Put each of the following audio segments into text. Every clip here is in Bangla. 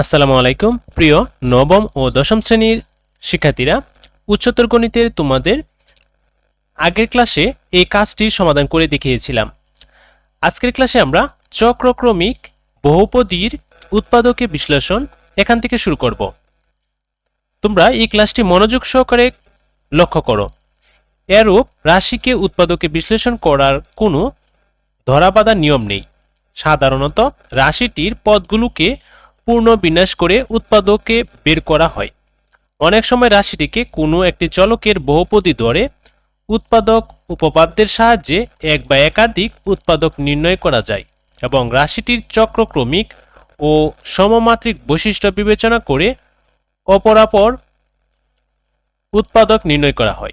আসসালামু আলাইকুম। প্রিয় নবম ও দশম শ্রেণির শিক্ষার্থীরা, উচ্চতর গণিতের তোমাদের আগের ক্লাসে এই কাজটির সমাধান করে দেখিয়েছিলাম। আজকের ক্লাসে আমরা চক্রক্রমিক বহুপদীর উৎপাদকে বিশ্লেষণ এখান থেকে শুরু করব। তোমরা এই ক্লাসটি মনোযোগ সহকারে লক্ষ্য করো। এরূপ রাশিকে উৎপাদকে বিশ্লেষণ করার কোনো ধরাবাধা নিয়ম নেই। সাধারণত রাশিটির পদগুলোকে পূর্ণ বিন্যাস করে উৎপাদকে বের করা হয়। অনেক সময় রাশিটিকে কোনো একটি চলকের বহুপদী ধরে উৎপাদক উপপাদ্যের সাহায্যে এক বা একাধিক উৎপাদক নির্ণয় করা যায় এবং রাশিটির চক্রক্রমিক ও সমমাত্রিক বৈশিষ্ট্য বিবেচনা করে অপরাপর উৎপাদক নির্ণয় করা হয়।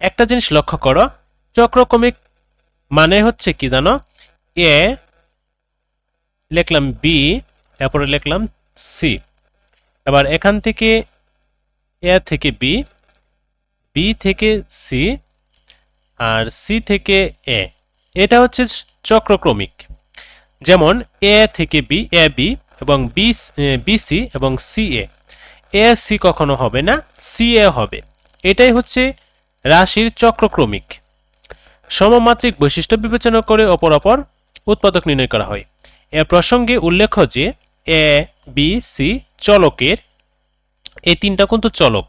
একটা জিনিস লক্ষ্য করো, চক্রক্রমিক মানে হচ্ছে কি জানো? এ, লিখলাম বি এরপরে লিখলাম সি এবার এখান থেকে এ থেকে বি বি থেকে সি আর সি থেকে এ এটা হচ্ছে চক্রক্রমিক। যেমন এ থেকে বি এ বি এবং বি বি সি এবং সি এ এ সি কখনো হবে না সি এ হবে। এটাই হচ্ছে রাশির চক্রক্রমিক। সমমাত্রিক বৈশিষ্ট্য বিবেচনা করে অপর অপর উৎপাদক নির্ণয় করা হয়। এ প্রসঙ্গে উল্লেখ্য যে এ বি সি চলকের। এই তিনটা কিন্তু চলক।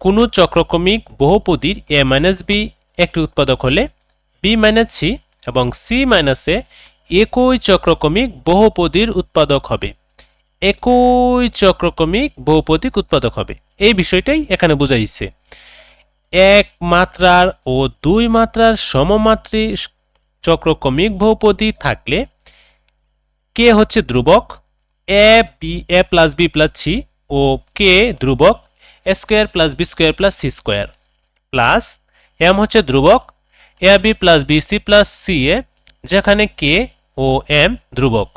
কোনো চক্রক্রমিক বহুপদীর এ মাইনাস বি একটি উৎপাদক হলে বি মাইনাস সি এবং সি মাইনাসে একই চক্রক্রমিক বহুপদীর উৎপাদক হবে। একই চক্রক্রমিক বহুপদীক উৎপাদক হবে। এই বিষয়টাই এখানে বোঝাইছে। এক মাত্রার ও দুই মাত্রার সমমাত্রী চক্রক্রমিক বহুপদী থাকলে কে হচ্ছে ধ্রুবক? A B A plus B plus C O K ধ্রুবক A square plus B square plus C square plus M হচ্ছে ধ্রুবক A B plus B C plus C A যেখানে কে ও এম ধ্রুবক।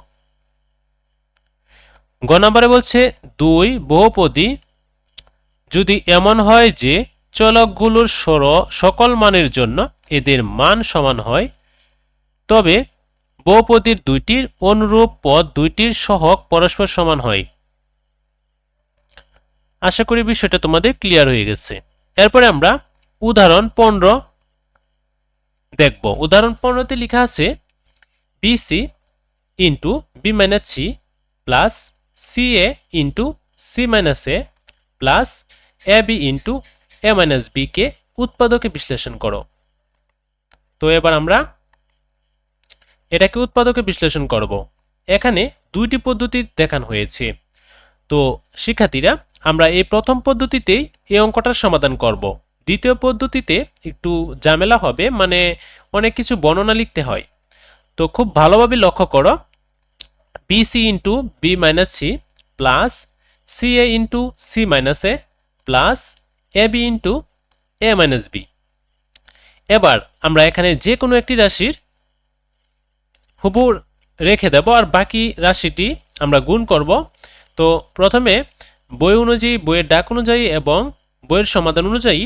গ নম্বরে বলছে, দুই বহুপদী যদি এমন হয় যে চলকগুলোর সর, সকল মানের জন্য এদের মান সমান হয়, তবে বহুপদীর দুইটির অনুরূপ পদ দুইটির সহগ পরস্পর সমান হয়। আশা করি বিষয়টা তোমাদের ক্লিয়ার হয়ে গেছে। এরপরে আমরা উদাহরণ পনেরো দেখব। উদাহরণ পনেরোতে লেখা আছে B C into B minus C plus C A into C minus A plus A B into A minus B কে উৎপাদকে বিশ্লেষণ করো। তো এবার আমরা এটাকে উৎপাদকে বিশ্লেষণ করব। এখানে দুইটি পদ্ধতি দেখানো হয়েছে। তো, শিক্ষার্থীরা, আমরা এই প্রথম পদ্ধতিতেই এই অঙ্কটার সমাধান করব। দ্বিতীয় পদ্ধতিতে একটু ঝামেলা হবে মানে অনেক কিছু বর্ণনা লিখতে হয়। তো, খুব ভালোভাবে লক্ষ্য করো। B C into B minus C plus C A into C minus A plus A B into A minus B এবার, আমরা এখানে যে কোনো একটি রাশির হুবু রেখে দেব আর বাকি রাশিটি আমরা গুণ করব। তো প্রথমে বই অনুযায়ী, বইয়ের ডাক অনুযায়ী এবং বইয়ের সমাধান অনুযায়ী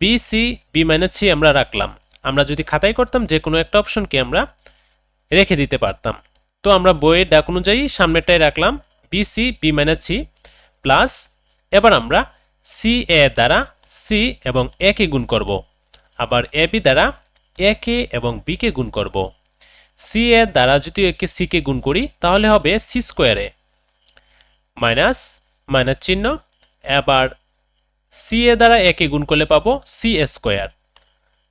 B C B minus C আমরা রাখলাম। আমরা যদি খাতায় করতাম যে কোনো একটা অপশনকে আমরা রেখে দিতে পারতাম। তো আমরা বইয়ের ডাক অনুযায়ী সামনেরটাই রাখলাম B C B minus C plus এবার আমরা সি এ দ্বারা সি এবং এ কে গুণ করব। আবার এ বি দ্বারা এ কে এবং বি কে গুণ করব। সি এর দ্বারা যদি একে সি কে গুণ করি, তাহলে হবে সি স্কোয়ারে মাইনাস মাইনাস চিহ্ন, এবার সি এ দ্বারা একে গুণ করলে পাবো সি এ স্কোয়ার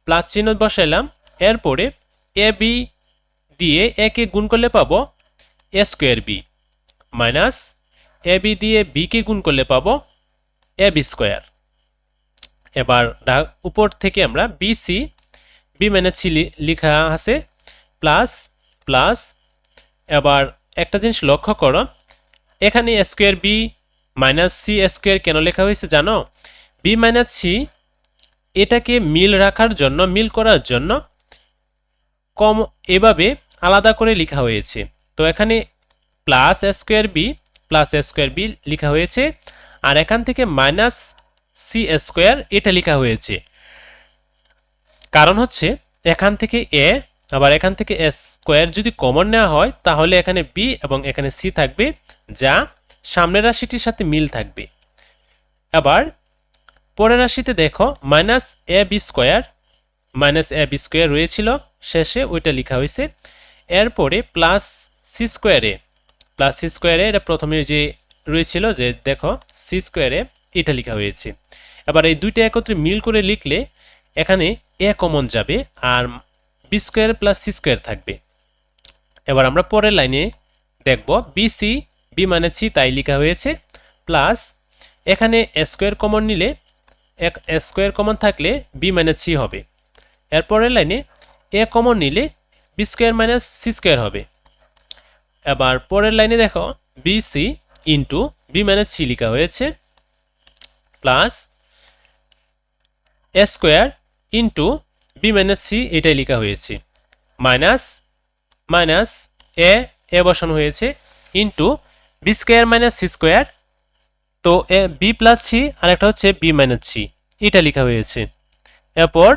প্লাস চিহ্ন বসাইলাম, এরপরে এ বি দিয়ে একে গুণ করলে পাবো A square B minus A B দিয়ে বি কে গুণ করলে পাবো এ বি স্কোয়ার এবার উপর থেকে আমরা B C B minus C লিখা আছে। প্লাস প্লাস, এবার একটা জিনিস লক্ষ্য করো। এখানে square B minus C square কেন লেখা হয়েছে জানো? বি মাইনাস সি এটাকে মিল রাখার জন্য, মিল করার জন্য কম এভাবে আলাদা করে লেখা হয়েছে। তো এখানে plus square B plus square B লেখা হয়েছে, আর এখান থেকে মাইনাস সি স্কোয়ার এটা লেখা হয়েছে। কারণ হচ্ছে, এখান থেকে এ আবার এখান থেকে স্কোয়ার যদি কমন নেওয়া হয়, তাহলে এখানে বি এবং এখানে সি থাকবে, যা সামনের রাশিটির সাথে মিল থাকবে। আবার পরের রাশিতে দেখো minus A B square minus A B square রয়েছিল, শেষে ওইটা লেখা হয়েছে। এরপরে প্লাস সি স্কোয়ারে প্লাস সি স্কোয়ারে এটা প্রথমে যে রয়েছিল, যে দেখো সি স্কোয়ারে এটা লেখা হয়েছে। এবার এই দুইটা একত্রে মিল করে লিখলে এখানে এ কমন যাবে, আর B square plus C square থাকবে। এবার আমরা পরের লাইনে দেখব বিসি বি মানে সি তাই লেখা হয়েছে প্লাস এখানে স্কোয়ার কমন নিলে এক স্কোয়ার কমন থাকলে বি মাইনাস সি হবে। এর পরের লাইনে এ কমন নিলে B square minus C square হবে। এবার পরের লাইনে দেখো B C into B minus C লেখা হয়েছে plus A square into B minus C, এটাই লেখা হয়েছে। মাইনাস মাইনাস এ এ বসানো হয়েছে into B square minus C square তো এ বি প্লাস সি আর একটা হচ্ছে বি মাইনাস সি এটা লেখা হয়েছে। এরপর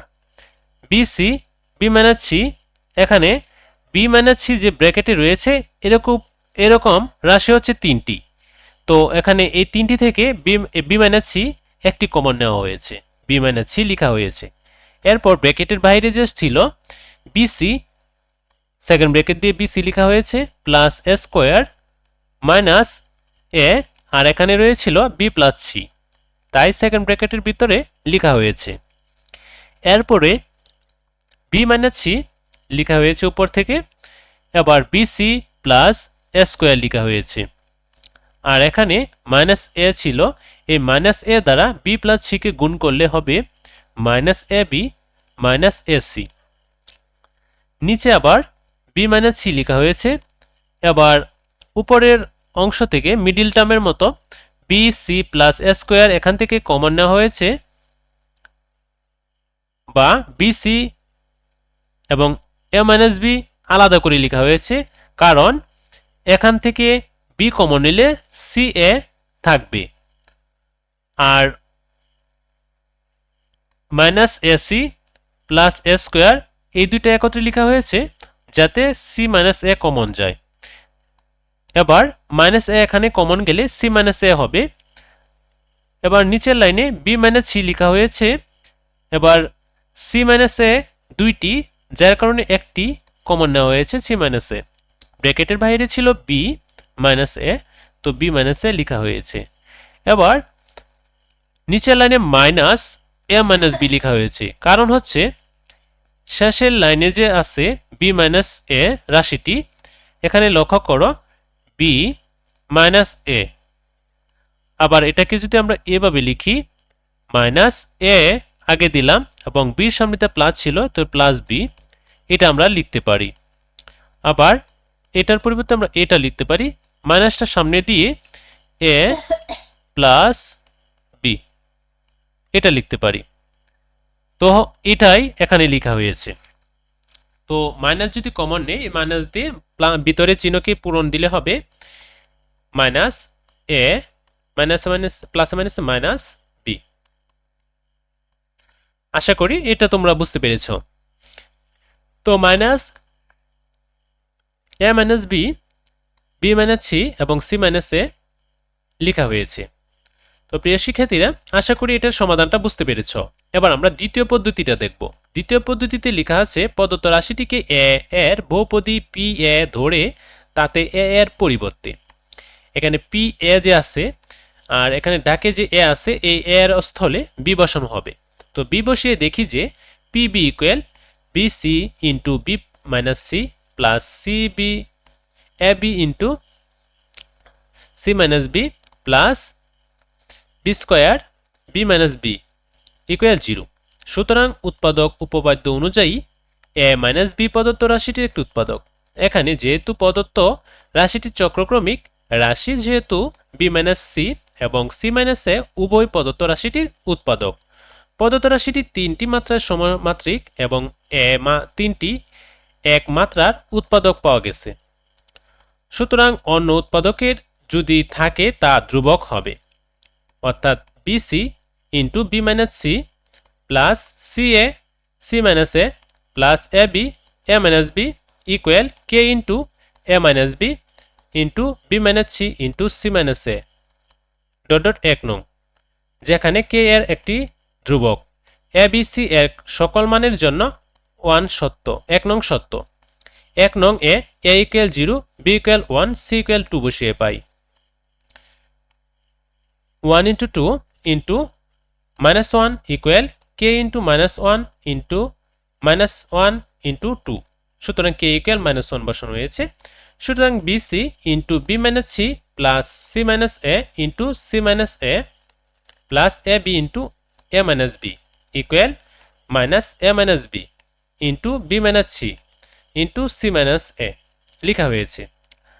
B C B minus C এখানে বি মাইনাস সি যে ব্র্যাকেটে রয়েছে, এরকম এরকম রাশি হচ্ছে তিনটি। তো এখানে এই তিনটি থেকে বি বি মাইনাস সি একটি কমন নেওয়া হয়েছে। বি মাইনাস সি লেখা হয়েছে। এরপর ব্র্যাকেটের বাইরে যে ছিল বিসি সেকেন্ড ব্র্যাকেট দিয়ে বিসি লেখা হয়েছে plus A square minus A আর এখানে রয়েছিল বি প্লাস সি তাই সেকেন্ড ব্র্যাকেটের ভিতরে লেখা হয়েছে। এরপরে বি মাইনাস সি লেখা হয়েছে উপর থেকে, এবার বিসি প্লাস এ স্কোয়ার লেখা হয়েছে। আর এখানে মাইনাস এ ছিল, এই মাইনাস এ দ্বারা বি প্লাস সিকে গুণ করলে হবে minus A B minus A C. নিচে আবার বি মাইনাস সি লেখা হয়েছে। এবার উপরের অংশ থেকে মিডিল টার্মের মতো B C plus A square এখান থেকে কমন নেওয়া হয়েছে বা বি সি এবং এ মাইনাস বি আলাদা করে লেখা হয়েছে। কারণ এখান থেকে বি কমন নিলে সি এ থাকবে। আর minus A C plus A square এই দুইটা একত্রে লেখা হয়েছে যাতে সি মাইনাস এ কমন যায়। এবার মাইনাস এ এখানে কমন গেলে সি মাইনাস এ হবে। এবার নিচের লাইনে বি মাইনাস সি লেখা হয়েছে। এবার সি মাইনাস এ দুইটি, যার কারণে একটি কমন নেওয়া হয়েছে সি মাইনাস এ ব্র্যাকেটের বাইরে ছিল বি মাইনাস এ তো বি মাইনাস এ লেখা হয়েছে। এবার নিচের লাইনে মাইনাস এ মাইনাস বি লেখা হয়েছে। কারণ হচ্ছে, শেষের লাইনে যে আছে, বি মাইনাস এ রাশিটি, এখানে লক্ষ্য করো, বি মাইনাস এ। আবার এটাকে যদি আমরা এভাবে লিখি, মাইনাস এ আগে দিলাম এবং বির সামনেতে প্লাস ছিল, তো প্লাস বি, এটা আমরা লিখতে পারি। আবার এটার পরিবর্তে আমরা এটা লিখতে পারি, মাইনাসটা সামনে দিয়ে এ প্লাস এটা লিখতে পারি। তো এটাই এখানে লেখা হয়েছে। তো মাইনাস যদি কমন নেই মাইনাস দিয়ে ভিতরে চিহ্নকে পূরণ দিলে হবে minus A minus minus plus minus minus B আশা করি এটা তোমরা বুঝতে পেরেছ। তো minus A minus B B minus C এবং সি মাইনাস এ লেখা হয়েছে। তো প্রিয় শিক্ষার্থীরা, আশা করি এটার সমাধানটা বুঝতে পেরেছ। এবার আমরা দ্বিতীয় পদ্ধতিটা দেখব। দ্বিতীয় পদ্ধতিতে লেখা আছে, প্রদত্ত রাশিটিকে এ, এর বহুপদী পি, এ ধরে তাতে এ, এর পরিবর্তে। এখানে পি, এ যে আছে, আর এখানে ডাকে যে এ আছে, এই এর স্থলে বি বসানো হবে। তো বি বসিয়ে দেখি যে P B equal B C into B minus C plus C B, A B into C minus B plus B square B minus B equal zero সুতরাং উৎপাদক উপপাদ্য অনুযায়ী এ মাইনাস বি প্রদত্ত রাশিটির একটি উৎপাদক। এখানে যেহেতু প্রদত্ত রাশিটি চক্রক্রমিক, রাশি যেহেতু বি মাইনাস সি এবং সি মাইনাস এ উভয় প্রদত্ত রাশিটির উৎপাদক। প্রদত্ত রাশিটি তিনটি মাত্রার সমামাত্রিক এবং এ মা, তিনটি এক মাত্রার উৎপাদক পাওয়া গেছে। সুতরাং অন্য উৎপাদকের যদি থাকে তা ধ্রুবক হবে। অর্থাৎ B C into B minus C plus C A C minus A plus A B A minus B equal K into A minus B into B minus C into C minus A dot dot এক নং। যেখানে কে এর একটি ধ্রুবক। এ বি সি এর সকল মানের জন্য ওয়ান সত্য, এক নং সত্য। এক নং A A equal zero B equal one C equal two বসিয়ে পাই। One into two into minus one equal K into minus one into minus one into two সুতরাং কে ইকুয়াল মাইনাস ওয়ান বসানো হয়েছে। সুতরাং into B minus C plus C minus A into C minus A plus A B into A minus B equal minus A minus B into B minus C into C minus A লেখা হয়েছে।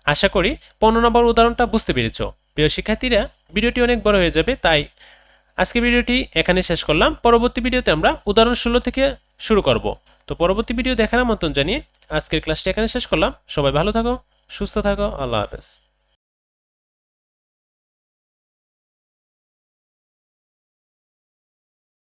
আশা করি পনেরো নম্বর উদাহরণটা বুঝতে পেরেছ। প্রিয় শিক্ষার্থীরা, ভিডিওটি অনেক বড় হয়ে যাবে, তাই আজকে ভিডিওটি এখানে শেষ করলাম। পরবর্তী ভিডিওতে আমরা উদাহরণ ষোলো থেকে শুরু করব। তো পরবর্তী ভিডিও দেখার মতন জানিয়ে আজকের ক্লাসটি এখানে শেষ করলাম। সবাই ভালো থাকো, সুস্থ থাকো, আল্লাহ হাফেজ।